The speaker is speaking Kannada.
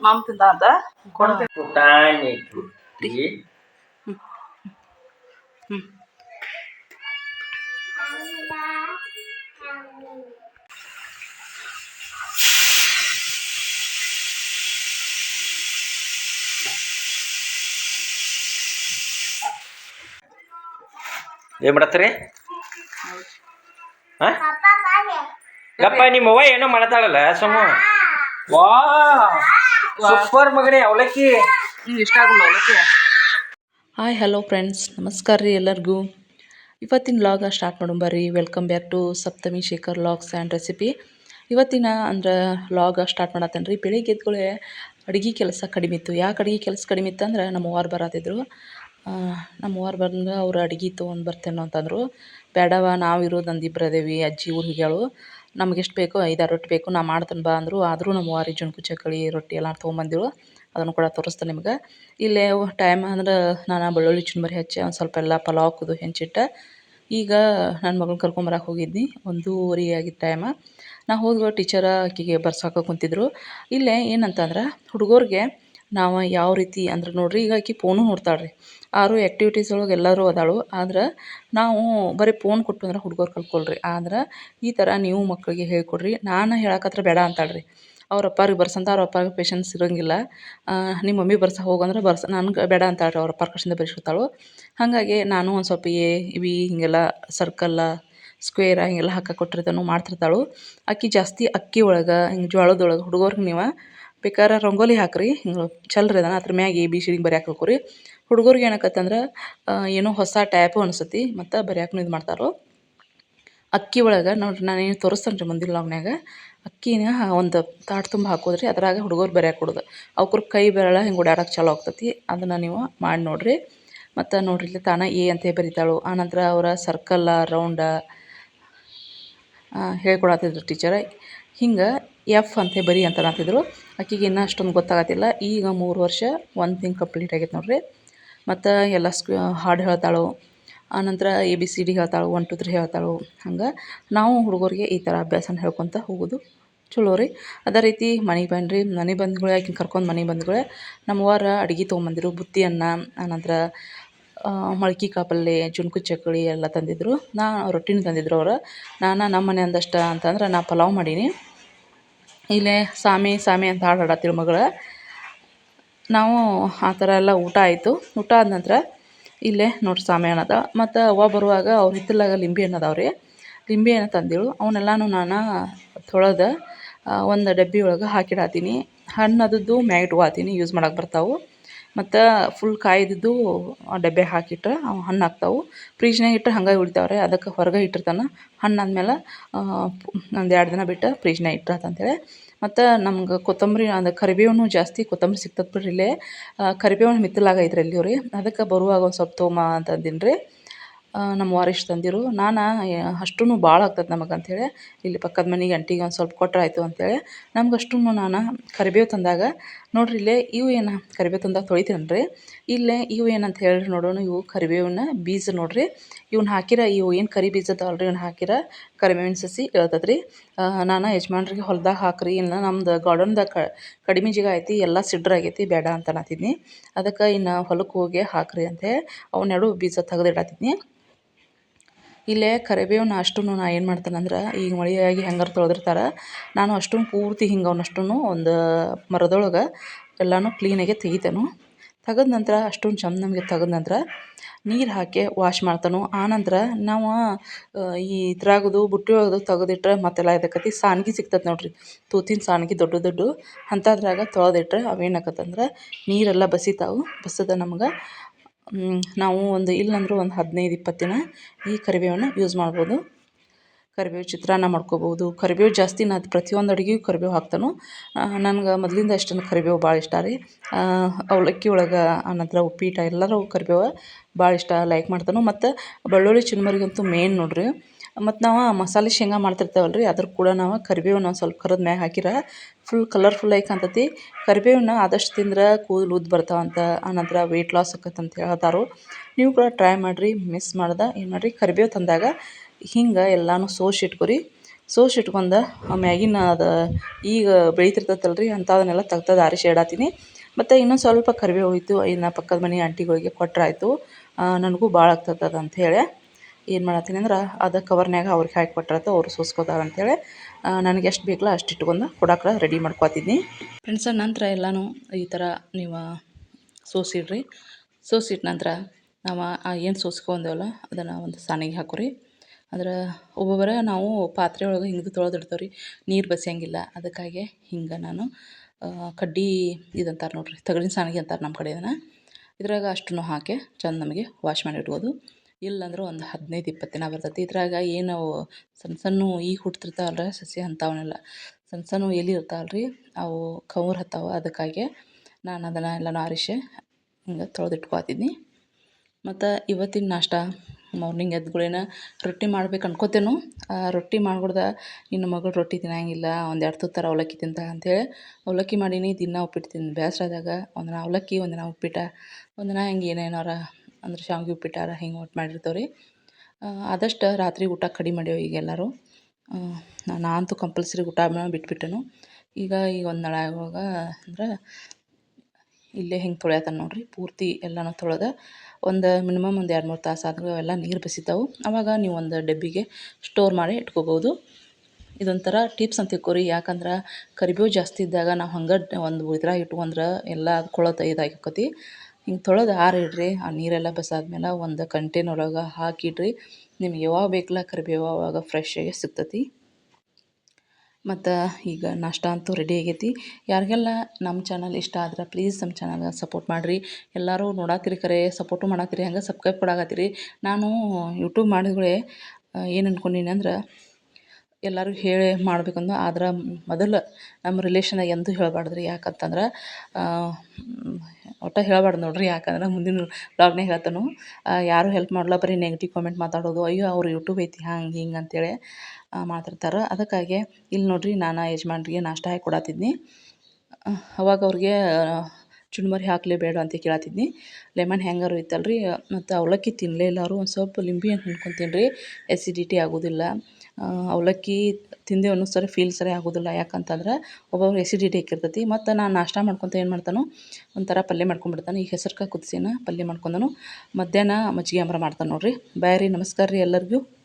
ಮಾಮ ತಿಂದ ಅಂತ ಕೊಡ್ಬೇಕು ಪುಟಾಣಿ ತುಟ್ಟಿ ಏನ್ ಮಾಡತ್ತೀರಿ ಹಾ ಗಪ್ಪ ನಿಮ್ಮ ಅವ್ವ ಏನೋ ಮಾಡತಾಳಲ್ಲ ಸಮ ವಾ ಸೂಪರ್ ಮಗನೇ, ಅವಲಕ್ಕಿ. ಇಷ್ಟ ಆಗಲ್ಲ ಅವಲಕ್ಕಿ. Hi, hello friends. ನಮಸ್ಕಾರ ರೀ ಎಲ್ಲರಿಗೂ. ಇವತ್ತಿನ ಲಾಗ ಸ್ಟಾರ್ಟ್ ಮಾಡೋಣ ಬರ್ರಿ. Welcome back to Saptami Shekhar vlogs and recipe ಇವತ್ತಿನ ಅಂದ್ರೆ ಲಾಗ ಸ್ಟಾರ್ಟ್ ಮಾಡತ್ತೇನೆ ರೀ. ಬೆಳಿಗ್ಗೆ ಎದ್ಗಳೇ ಅಡುಗೆ ಕೆಲಸ ಕಡಿಮೆ ಇತ್ತು. ಯಾಕೆ ಅಡುಗೆ ಕೆಲಸ ಕಡಿಮೆ ಇತ್ತು ಅಂದ್ರೆ ನಮ್ಮ ಅವ್ವಾರು ಬರತ್ತಿದ್ರು. ನಮ್ಮ ಅವ್ವಾರು ಬಂದು ಅವ್ರು ಅಡುಗೆ ತೊಗೊಂಡು ಬರ್ತೇನೋ ಅಂತಂದರು. ಬೇಡವ ನಾವು ಇರೋದು ಒಂದು ಇಬ್ಬರು ಅದೇವಿ, ಅಜ್ಜಿ ಊರಿಗೆ ನಮಗೆ ನಮ್ಗೆ ಎಷ್ಟು ಬೇಕು ಐದಾರು ರೊಟ್ಟಿ ಬೇಕು, ನಾ ಮಾಡ್ತೀನಿ ಬಾ ಅಂದರು. ಆದರೂ ನಮ್ಮ ವಾರಿ ಜುಣ್ಕು ಚಕ್ಕಳಿ ರೊಟ್ಟಿ ಎಲ್ಲ ತೊಗೊಂಬಂದಿರು. ಅದನ್ನು ಕೂಡ ತೋರಿಸ್ತೆ ನಿಮ್ಗೆ. ಇಲ್ಲೇ ಟೈಮ್ ಅಂದ್ರೆ ನಾನು ಬೆಳ್ಳುಳ್ಳಿ ಚುನ್ಮರಿ ಹಚ್ಚಿ ಒಂದು ಸ್ವಲ್ಪ ಎಲ್ಲ ಪಲಾವ್ ಹಾಕೋದು, ಹೆಂಚಿಟ್ಟೆ. ಈಗ ನನ್ನ ಮಗಳು ಕರ್ಕೊಂಬರಕ್ಕೆ ಹೋಗಿದ್ನಿ. ಒಂದೂವರೆ ಆಗಿದ್ದ ಟೈಮ. ನಾ ಹೋದ್ಗಳು ಟೀಚರ ಆಕಿಗೆ ಬರ್ಸಾಕ ಕುಂತಿದ್ರು. ಇಲ್ಲೇ ಏನಂತಂದ್ರೆ ಹುಡುಗರಿಗೆ ನಾವು ಯಾವ ರೀತಿ ಅಂದ್ರೆ ನೋಡ್ರಿ, ಈಗ ಆಕಿ ಫೋನು ನೋಡ್ತಾಳೆ ರೀ ಆರು ಆ್ಯಕ್ಟಿವಿಟೀಸ್ ಒಳಗೆ ಎಲ್ಲರೂ ಅದಾಳು. ಆದ್ರೆ ನಾವು ಬರೀ ಫೋನ್ ಕೊಟ್ಟು ಅಂದ್ರೆ ಹುಡುಗರು ಕಲ್ಕೊಳ್ರಿ. ಆದ್ರೆ ಈ ಥರ ನೀವು ಮಕ್ಕಳಿಗೆ ಹೇಳ್ಕೊಡ್ರಿ. ನಾನು ಹೇಳಕತ್ರ ಬೇಡ ಅಂತಾಳೆ ರೀ ಅವ್ರ ಅಪ್ಪಾರಿಗೆ ಬರ್ಸಂತ ಅವ್ರ ಅಪ್ಪಾರಿಗೆ ಪೇಷನ್ಸ್ ಇರೋಂಗಿಲ್ಲ. ನಿಮ್ಮ ಮಮ್ಮಿ ಬರ್ಸ ಹೋಗಂದ್ರೆ ಬರ್ಸ, ನನ್ಗೆ ಬೇಡ ಅಂತಾಳೆ ರೀ ಅವ್ರ ಅಪ್ಪಾರ ಕಡೆಯಿಂದ ಹಾಗಾಗಿ ನಾನು ಒಂದು ಸ್ವಲ್ಪ ಎ ಇವಿ ಹೀಗೆಲ್ಲ ಸರ್ಕಲ್ಲ ಸ್ಕ್ವೇರ ಹಿಂಗೆಲ್ಲ ಹಾಕಿ ಕೊಟ್ಟಿರ್ತಾನು ಮಾಡ್ತಿರ್ತಾಳು. ಅಕ್ಕಿ ಜಾಸ್ತಿ ಅಕ್ಕಿ ಒಳಗೆ, ಹಿಂಗೆ ಜ್ವಾಳದೊಳಗೆ ಹುಡುಗರ್ಗೆ ನೀವು ಬೇಕಾದ್ರೆ ರಂಗೋಲಿ ಹಾಕ್ರಿ. ಹಿಂಗೆ ಚಲ್ರಿ ಅದನ್ನ ಅದ್ರ ಮ್ಯಾಗ ಎ, ಬಿ, ಸಿ ಬರ್ಯಾಕೆ ಹುಡುಗರ್ಗೆ ಏನಕ್ಕತ್ತಂದ್ರೆ ಏನೋ ಹೊಸ ಟ್ಯಾಪು ಅನಿಸ್ತತಿ ಮತ್ತು ಬರ್ಯಾಕೂ ಇದು ಮಾಡ್ತಾರೋ. ಅಕ್ಕಿ ಒಳಗೆ ನೋಡ್ರಿ ನಾನು ಏನು ತೋರಿಸ್ತೇನೆ ರೀ ಮುಂದಿನ ಲಾಗ್ನ್ಯಾಗ ಅಕ್ಕಿನ ಒಂದು ತಾಟ್ ತುಂಬ ಹಾಕೋದ್ರಿ. ಅದ್ರಾಗ ಹುಡುಗರು ಬರ್ಯಾಕೆ ಕೊಡೋದು. ಅವ್ರ ಕೈ ಬೆರಳ ಹಿಂಗೆ ಓಡಾಡಕ್ಕೆ ಚಾಲು ಆಗ್ತತಿ. ಅದನ್ನು ನೀವು ಮಾಡಿ ನೋಡಿರಿ. ಮತ್ತು ನೋಡ್ರಿ ಇಲ್ಲಿ ತಾನ ಎ ಅಂತ ಬರಿತಾಳು. ಆನಂತರ ಅವರ ಸರ್ಕಲ್ಲ ರೌಂಡ ಹೇಳ್ಕೊಡತ್ತಿದ್ರು ಟೀಚರ ಹಿಂಗೆ ಎಫ್ ಅಂತ ಬರಿ ಅಂತ ಅಂತಿದ್ರು. ಆಕಿಗೆ ಇನ್ನೂ ಅಷ್ಟೊಂದು ಗೊತ್ತಾಗತ್ತಿಲ್ಲ. ಈಗ ಮೂರು ವರ್ಷ, ಒಂದು ತಿಂಗ್ ಕಂಪ್ಲೀಟ್ ಆಗೈತೆ ನೋಡ್ರಿ. ಮತ್ತು ಎಲ್ಲ ಸ್ಕ್, ಹಾಡು ಹೇಳ್ತಾಳು. ಆನಂತರ ಎ, ಬಿ, ಸಿ, ಡಿ ಹೇಳ್ತಾಳು. ಒನ್, ಟು, ತ್ರೀ ಹೇಳ್ತಾಳು. ಹಂಗೆ ನಾವು ಹುಡುಗರಿಗೆ ಈ ಥರ ಅಭ್ಯಾಸನ ಹೇಳ್ಕೊತ ಹೋಗೋದು ಚಲೋ ರೀ. ಅದೇ ರೀತಿ ಮನೆಗೆ ಬನ್ರಿ ಮನೆ ಬಂದ್ಗಳೇ, ಆಕಿನ ಕರ್ಕೊಂಡು ಮನೆಗೆ ಬಂದ್ಗಳೇ ನಮ್ಮವಾರ ಅಡುಗೆ ತೊಗೊಂಬಂದಿರು. ಬುತ್ತಿ ಅನ್ನ, ಆನಂತರ ಮೊಳ್ಕೆ ಕಾಪಲ್ಲೆ, ಚುಣಕು ಚಕ್ಕಳಿ ಎಲ್ಲ ತಂದಿದ್ದರು ನಾ ರೊಟ್ಟಿನ ತಂದಿದ್ರು ಅವ್ರು. ನಾನು ನಮ್ಮ ಮನೆ ಅಂದಷ್ಟ ಅಂತಂದ್ರೆ ನಾ ಪಲಾವ್ ಮಾಡೀನಿ. ಇಲ್ಲೇ ಸಾಮಿ ಸಾಮಿ ಅಂತ ಹಾಡು ಹಾಡತ್ತಿಳು ಮಗಳು ನಾವು ಆ ಥರ ಎಲ್ಲ ಊಟ ಆಯಿತು. ಊಟ ಆದ ನಂತರ ಇಲ್ಲೇ ನೋಡಿ ಸಾಮೆ ಅನ್ನದ. ಮತ್ತು ಅವ ಬರುವಾಗ ಅವ್ರ ಹಿತ್ತಲಾಗ ಲಿಂಬೆ ಹಣ್ಣು ಅದಾವೆ ರೀ. ಲಿಂಬೆ ಹಣ್ಣು ತಂದಿಳು. ಅವನ್ನೆಲ್ಲನೂ ನಾನು ತೊಳೆದು ಒಂದು ಡಬ್ಬಿ ಒಳಗೆ ಹಾಕಿಡಾತೀನಿ. ಹಣ್ಣು ಅದದ್ದು ಮ್ಯಾಗ ಯೂಸ್ ಮಾಡಕ್ಕೆ ಬರ್ತಾವೆ. ಮತ್ತು ಫುಲ್ ಕಾಯ್ದಿದ್ದು ಡಬ್ಬೆ ಹಾಕಿಟ್ರೆ ಅವು ಹಣ್ಣು ಆಗ್ತಾವೆ. ಫ್ರಿಜ್ನಾಗ ಇಟ್ಟರೆ ಹಂಗೆ ಉಳಿತಾವ್ರೆ, ಅದಕ್ಕೆ ಹೊರಗೆ ಇಟ್ಟಿರ್ತಾನೆ ಹಣ್ಣು ಆದ್ಮೇಲೆ ಒಂದು ಎರಡು ದಿನ ಬಿಟ್ಟು ಫ್ರಿಜ್ನಾಗ ಇಟ್ರಾತು ಅಂತೇಳಿ. ಮತ್ತು ನಮ್ಗೆ ಕೊತ್ತಂಬರಿ ಅದು ಕರಿಬೇವನ್ನು ಜಾಸ್ತಿ ಕೊತ್ತಂಬರಿ ಸಿಗ್ತದೆ ಬಿಡ್ರಿ ಇಲ್ಲೇ. ಕರಿಬೇವು ಹಿತ್ತಲಾಗ ಐತ್ರಿ ಅಲ್ಲಿ ರೀ ಅದಕ್ಕೆ ಬರುವಾಗ ಒಂದು ಸ್ವಲ್ಪ ತೊಗೊಂಬ ಅಂತ ರೀ ನಮ್ಮ ವಾರಿಶ್ ತಂದಿರು. ನಾನು ಅಷ್ಟೂ ಭಾಳ ಆಗ್ತದೆ ನಮಗೆ ಅಂಥೇಳಿ ಇಲ್ಲಿ ಪಕ್ಕದ ಮನೆಗೆ ಅಂಟಿಗೆ ಒಂದು ಸ್ವಲ್ಪ ಕೊಟ್ರೆ ಆಯಿತು ಅಂತೇಳಿ. ನಮ್ಗೆ ಅಷ್ಟೂ ನಾನು ಕರಿಬೇವು ತಂದಾಗ ನೋಡ್ರಿ ಇಲ್ಲೇ ಇವು ಏನು ಕರಿಬೇವು ತಂದಾಗ ತೊಳಿತೀನಿ ರೀ ಇಲ್ಲೇ ಇವು ಏನಂತ ಹೇಳ್ರಿ ನೋಡೋಣ, ಇವು ಕರಿಬೇವನ್ನ ಬೀಜ ನೋಡ್ರಿ. ಇವ್ನ ಹಾಕಿರ, ಇವು ಏನು ಕರಿ ಬೀಜ ಅದಾವಲ್ಲ ರೀ ಇವ್ನ ಹಾಕಿರ? ಕರಿಬೇವಿನ ಸಸಿ ಹೇಳ್ತದೆ ರೀ ನಾನು ಯಜಮಾನ್ರಿಗೆ ಹೊಲ್ದಾಗ ಹಾಕ್ರಿ, ಇನ್ನು ನಮ್ದು ಗಾರ್ಡನ್ದಾಗ ಕಡಿಮೆ ಜಿಗ ಐತಿ, ಎಲ್ಲ ಸಿಡ್ರ್ ಆಗೈತಿ, ಬೇಡ ಅಂತ ಅನ್ನತ್ತಿದ್ನಿ ಅದಕ್ಕೆ ಇನ್ನು ಹೊಲಕ್ಕೆ ಹೋಗಿ ಹಾಕ್ರಿ ಅಂತೇಳಿ ಅವನ್ನೆರಡು ಬೀಜ ತೆಗ್ದು ಇಡತ್ತಿದ್ನಿ ಇಲ್ಲೇ ಕರಿಬೇವನ್ನ ಅಷ್ಟೂ ನಾ ಏನು ಮಾಡ್ತೇನಂದ್ರೆ ಈಗ ಮಳೆಯಾಗಿ ಹೆಂಗಾರು ತೊಳೆದಿರ್ತಾರೆ, ನಾನು ಅಷ್ಟೂ ಪೂರ್ತಿ ಹಿಂಗೆ ಅವನ್ನಷ್ಟೂ ಒಂದು ಮರದೊಳಗೆ ಎಲ್ಲನೂ ಕ್ಲೀನಾಗೆ ತೆಗಿತೇನು. ತೆಗೆದ ನಂತರ ಅಷ್ಟೊಂದು ಚಂದ ನಮಗೆ ತೆಗೆದ ನಂತರ ನೀರು ಹಾಕಿ ವಾಶ್ ಮಾಡ್ತಾನು. ಆನಂತರ ನಾವು ಈ ಇದ್ರಾಗದು ಬುಟ್ಟಿ ಒಳಗದು ತೆಗೆದಿಟ್ರೆ ಮತ್ತೆಲ್ಲ ಇದಕ್ಕತಿ ಸಾನ್ಗಿ ಸಿಗ್ತದೆ ನೋಡ್ರಿ. ತೂತಿನ ಸಾನ್ಗಿ ದೊಡ್ಡ ದೊಡ್ಡ, ಅಂಥದ್ರಾಗ ತೊಳೆದಿಟ್ರೆ ಅವೇನಾಕತ್ತಂದ್ರೆ ನೀರೆಲ್ಲ ಬಸಿತಾವು, ಬಸದ ನಮ್ಗೆ ನಾವು ಒಂದು ಇಲ್ಲಂದ್ರೂ ಒಂದು ಹದಿನೈದು ಇಪ್ಪತ್ತು ದಿನ ಈ ಕರಿಬೇವನ್ನು ಯೂಸ್ ಮಾಡ್ಬೋದು. ಕರಿಬೇವು ಚಿತ್ರಾನ್ನ ಮಾಡ್ಕೋಬೋದು. ಕರಿಬೇವು ಜಾಸ್ತಿ ನಾನು ಪ್ರತಿಯೊಂದು ಅಡುಗೆಗೂ ಕರಿಬೇವು ಹಾಕ್ತಾನು. ನನ್ಗೆ ಮೊದಲಿಂದ ಅಷ್ಟೊಂದು ಕರಿಬೇವು ಭಾಳ ಇಷ್ಟ ರೀ. ಅವಲಕ್ಕಿ ಒಳಗೆ ಆನಂತರ ಉಪ್ಪಿಟ್ಟು ಎಲ್ಲರೂ ಕರಿಬೇವು ಭಾಳ ಇಷ್ಟ ಲೈಕ್ ಮಾಡ್ತಾನು. ಮತ್ತು ಬೆಳ್ಳುಳ್ಳಿ ಚುರ್ಮರಿಗಂತೂ ಮೇನ್ ನೋಡ್ರಿ. ಮತ್ತು ನಾವು ಮಸಾಲೆ ಶೇಂಗಾ ಮಾಡ್ತಿರ್ತೇವಲ್ಲ ರೀ ಅದ್ರ ಕೂಡ ನಾವು ಕರಿಬೇವನ್ನ ಸ್ವಲ್ಪ ಕರಿದ ಮ್ಯಾಗ ಹಾಕಿರ ಫುಲ್ ಕಲರ್ಫುಲ್ ಆಗಿ ಕಾಣ್ತೈತಿ. ಕರಿಬೇವನ್ನ ಆದಷ್ಟು ತಿಂದ್ರೆ ಕೂದಲು ಉದ್ದು ಬರ್ತಾವಂತ ಆನಂತರ ವೆಯ್ಟ್ ಲಾಸ್ ಆಕತ್ತೆ ಅಂತ ಹೇಳ್ತಾರೋ. ನೀವು ಕೂಡ ಟ್ರೈ ಮಾಡಿರಿ ಮಿಸ್ ಮಾಡ್ದೆ. ಏನು ಮಾಡಿರಿ, ಕರಿಬೇವು ತಂದಾಗ ಹಿಂಗೆ ಎಲ್ಲನೂ ಸೋಸಿ ಇಟ್ಕೊರಿ. ಸೋಸಿ ಇಟ್ಕೊಂಡ ಮ್ಯಾಗಿನ ಅದು ಈಗ ಬೆಳಿತಿರ್ತೈತಲ್ಲ ರೀ ಅಂಥದನ್ನೆಲ್ಲ ತೆಗ್ದು ಆರಿಸಿ ಇಡಾತೀನಿ ಮತ್ತು ಇನ್ನೊಂದು ಸ್ವಲ್ಪ ಕರಿಬೇವು ಹೋಯ್ತು ಇನ್ನು ಪಕ್ಕದ ಮನೆ ಆಂಟಿಗಳಿಗೆ ಕೊಟ್ರಾಯಿತು. ನನಗೂ ಭಾಳ ಆಗ್ತದೆ ಅಂಥೇಳಿ ಏನು ಮಾಡತ್ತೀನಿ ಅಂದ್ರೆ ಅದು ಕವರ್ನ್ಯಾಗ ಅವ್ರಿಗೆ ಹಾಕಿ ಕೊಟ್ರಾತು ಅವ್ರು ಸೋಸ್ಕೋತಾರೆ ಅಂತೇಳಿ ನನಗೆ ಎಷ್ಟು ಬೇಕಲ್ಲ ಅಷ್ಟು ಇಟ್ಕೊಂಡು ಕೊಡಕ್ಕೆ ರೆಡಿ ಮಾಡ್ಕೊತಿದ್ನಿ. ಫ್ರೆಂಡ್ಸ ನಂತರ ಎಲ್ಲನೂ ಈ ಥರ ನೀವು ಸೋಸಿಡ್ರಿ. ಸೋಸಿಟ್ಟ ನಂತರ ನಾವು ಏನು ಸೋಸ್ಕೊಂಡೇವಲ್ಲ ಅದನ್ನು ಒಂದು ಸಾಣಿಗೆ ಹಾಕೋರಿ. ಅಂದ್ರೆ ಒಬ್ಬೊಬ್ಬರ ನಾವು ಪಾತ್ರೆ ಒಳಗೆ ಹಿಂಗೆ ತೊಳೆದಿಡ್ತೇವೆ ರೀ ನೀರು ಬಸಿಯಂಗಿಲ್ಲ, ಅದಕ್ಕಾಗಿ ಹಿಂಗೆ ನಾನು ಕಡ್ಡಿ ಇದಂತಾರೆ ನೋಡಿರಿ, ತಗಡಿನ ಸಾಣಿಗೆ ಅಂತಾರೆ ನಮ್ಮ ಕಡೆ ಇದನ್ನು. ಇದ್ರಾಗ ಅಷ್ಟನ್ನು ಹಾಕಿ ಚೆಂದ ನಮಗೆ ವಾಶ್ ಮಾಡಿ ಇಟ್ಬೋದು ಇಲ್ಲಾಂದ್ರೆ ಒಂದು ಹದಿನೈದು ಇಪ್ಪತ್ತು ದಿನ ಬರ್ತೈತಿ. ಇದ್ರಾಗ ಏನು ಸಣ್ಣ ಸಣ್ಣ ಈಗ ಹುಟ್ತಿರ್ತಾವಲ್ಲ ಸಸಿ ಅಂಥವನ್ನೆಲ್ಲ ಸಣ್ಣ ಸಣ್ಣ ಎಲೆ ಇರ್ತಾವಲ್ಲ ರೀ ಅವು ಕವರ್ ಹತ್ತಾವ ಅದಕ್ಕಾಗಿ ನಾನು ಅದನ್ನು ಎಲ್ಲ ಆರಿಸಿ ಹಿಂಗೆ ತೊಳೆದಿಟ್ಕೊತಿದ್ನಿ. ಮತ್ತು ಇವತ್ತಿನ ನಾಷ್ಟ ಮಾರ್ನಿಂಗ್ ಎದ್ಗುಳೇನ ರೊಟ್ಟಿ ಮಾಡ್ಬೇಕು ಅನ್ಕೋತೇನು. ರೊಟ್ಟಿ ಮಾಡ್ಕೊಡ್ದೆ ನಿನ್ನ ಮಗಳು ರೊಟ್ಟಿ ತಿನ್ನಂಗಿಲ್ಲ, ಒಂದು ಎರಡು ತುತ್ತಾರ ಅವಲಕ್ಕಿ ತಿಂತ ಅಂಥೇಳಿ ಅವಲಕ್ಕಿ ಮಾಡೀನಿ. ದಿನ ಉಪ್ಪಿಟ್ಟು ತಿಂದು ಬೇಸರದಾಗ ಒಂದಿನ ಅವಲಕ್ಕಿ, ಒಂದಿನ ಉಪ್ಪಿಟ್ಟು, ಒಂದಿನ ಹಿಂಗೆ ಏನೇನಾರ ಅಂದ್ರೆ ಶಾವಿಗೆ ಉಪ್ಪಿಟ್ಟಾರ ಹಿಂಗೆ ಒಟ್ಟು ಮಾಡಿರ್ತೇವೆ ರೀ ಆದಷ್ಟು ರಾತ್ರಿ ಊಟ ಕಡಿಮೆ ಮಾಡ್ಯಾವ ಈಗ ಎಲ್ಲರೂ. ನಾನಂತೂ ಕಂಪಲ್ಸರಿ ಊಟ ಬಿಟ್ಬಿಟ್ಟೆನು. ಈಗ ಈಗ ಒಂದು ನಳ ಆಗುವಾಗ ಅಂದ್ರೆ ಇಲ್ಲೇ ಹಿಂಗೆ ತೊಳ್ಯಾತಾನೆ ನೋಡ್ರಿ, ಪೂರ್ತಿ ಎಲ್ಲನೂ ತೊಳೆದ ಒಂದು ಮಿನಿಮಮ್ ಒಂದು ಎರಡು ಮೂರು ತಾಸು ಆದಾಗ ಅವೆಲ್ಲ ನೀರು ಬಸಿತಾವು. ಆವಾಗ ನೀವು ಒಂದು ಡಬ್ಬಿಗೆ ಸ್ಟೋರ್ ಮಾಡಿ ಇಟ್ಕೋಬೋದು ಇದೊಂಥರ ಟಿಪ್ಸ್ ಅಂತ ತಿಳ್ಕೊರಿ. ಯಾಕಂದ್ರೆ ಕರಿಬೇವು ಜಾಸ್ತಿ ಇದ್ದಾಗ ನಾವು ಹಂಗೆ ಒಂದು ಇದ್ರಾಗ ಇಟ್ಕೊಂಡ್ರೆ ಎಲ್ಲ ಕೊಳತು ಇದಾಗಿ ಹೋಕತಿ. ಹಿಂಗೆ ತೊಳೆದು ಆರಿಡ್ರಿ. ಆ ನೀರೆಲ್ಲ ಬಸಾದ್ಮೇಲೆ ಒಂದು ಕಂಟೇನ್ ಒಳಗೆ ಹಾಕಿಡ್ರಿ. ನಿಮ್ಗೆ ಯಾವಾಗ ಬೇಕಲ್ಲ ಕರಿಬೇವು ಅವಾಗ ಫ್ರೆಶ್ಶಾಗೆ ಸಿಗ್ತತಿ. ಮತ್ತು ಈಗ ನಾಷ್ಟ ಅಂತೂ ರೆಡಿ ಆಗೈತಿ. ಯಾರಿಗೆಲ್ಲ ನಮ್ಮ ಚಾನಲ್ ಇಷ್ಟ ಆದ್ರೆ ಪ್ಲೀಸ್ ನಮ್ಮ ಚಾನಲ್ಗೆ ಸಪೋರ್ಟ್ ಮಾಡಿರಿ. ಎಲ್ಲರೂ ನೋಡತ್ತಿರಿ ಖರೆ ಸಪೋರ್ಟು ಮಾಡತ್ತಿರಿ ಹಂಗೆ ಸಬ್ಸ್ಕ್ರೈಬ್ ಕೊಡಾಕತ್ತೀರಿ. ನಾನು ಯೂಟ್ಯೂಬ್ ಮಾಡಿದ್ಗಳೇ ಏನು ಅಂದ್ಕೊಂಡೀನಿ ಅಂದ್ರೆ ಎಲ್ಲರಿಗೂ ಹೇಳಿ ಮಾಡ್ಬೇಕಂದು ಆದ್ರೆ ಮೊದಲು ನಮ್ಮ ರಿಲೇಷನ್ನಾಗ ಎಂದೂ ಹೇಳಬಾರ್ದು ರೀ ಯಾಕಂತಂದ್ರೆ ಒಟ್ಟು ಹೇಳಬಾರ್ದು ನೋಡಿರಿ. ಯಾಕಂದ್ರೆ ಮುಂದಿನ ಬ್ಲಾಗ್ನೇ ಹೇಳ್ತಾನು ಯಾರೂ ಹೆಲ್ಪ್ ಮಾಡಲ್ಲ ಬರೀ ನೆಗೆಟಿವ್ ಕಾಮೆಂಟ್ ಮಾತಾಡೋದು. ಅಯ್ಯೋ, ಅವ್ರು ಯೂಟ್ಯೂಬ್ ಐತಿ, ಹಂಗೆ, ಹಿಂಗೆ ಅಂತೇಳಿ ಮಾಡ್ತಿರ್ತಾರೆ. ಅದಕ್ಕಾಗಿ ಇಲ್ಲಿ ನೋಡಿರಿ ನಾನು ಯಜಮಾನ್ರಿಗೆ ನಾಷ್ಟ ಹಾಕಿ ಕೊಡತ್ತಿದ್ನಿ ಅವಾಗ ಅವ್ರಿಗೆ ಚುಣ್ಮರಿ ಹಾಕಲೇ ಬೇಡ ಅಂತ ಕೇಳತ್ತಿದ್ನಿ ಲೆಮನ್ ಹ್ಯಾಂಗರು ಇತ್ತಲ್ಲ ರೀ ಮತ್ತು ಅವಲಕ್ಕಿ ತಿನ್ನಲೇ ಇಲ್ಲ. ಅವರು ಒಂದು ಸ್ವಲ್ಪ ಲಿಂಬೆ ಹಣ್ಣು ಹಿಂಡ್ಕೊಂಡು ರೀ ಎಸಿಡಿಟಿ ಆಗೋದಿಲ್ಲ. ಅವಲಕ್ಕಿ ತಿಂದೇವು ಅನ್ನೋ ಸರಿ ಫೀಲ್ ಸರಿ ಆಗೋದಿಲ್ಲ. ಯಾಕಂತಂದ್ರೆ ಒಬ್ಬೊಬ್ರು ಎಸಿಡಿಟಿ ಆಕ್ಕಿರ್ತೈತಿ ಮತ್ತು ನಾನು ನಾಷ್ಟ ಮಾಡ್ಕೊತ ಏನು ಮಾಡ್ತಾನೋ, ಒಂಥರ ಪಲ್ಯ ಮಾಡ್ಕೊಂಡ್ಬಿಡ್ತಾನೆ. ಈಗ ಹೆಸರು ಕಾಳು ಕುದಿಸಿನ ಪಲ್ಯ ಮಾಡ್ಕೊಂಡನು. ಮಧ್ಯಾಹ್ನ ಮಜ್ಜಿಗೆ ಅಂಬ್ರ ಮಾಡ್ತಾನೆ ನೋಡಿರಿ. ಬಾಯ್ ರೀ, ನಮಸ್ಕಾರ ರೀ ಎಲ್ಲರಿಗೂ.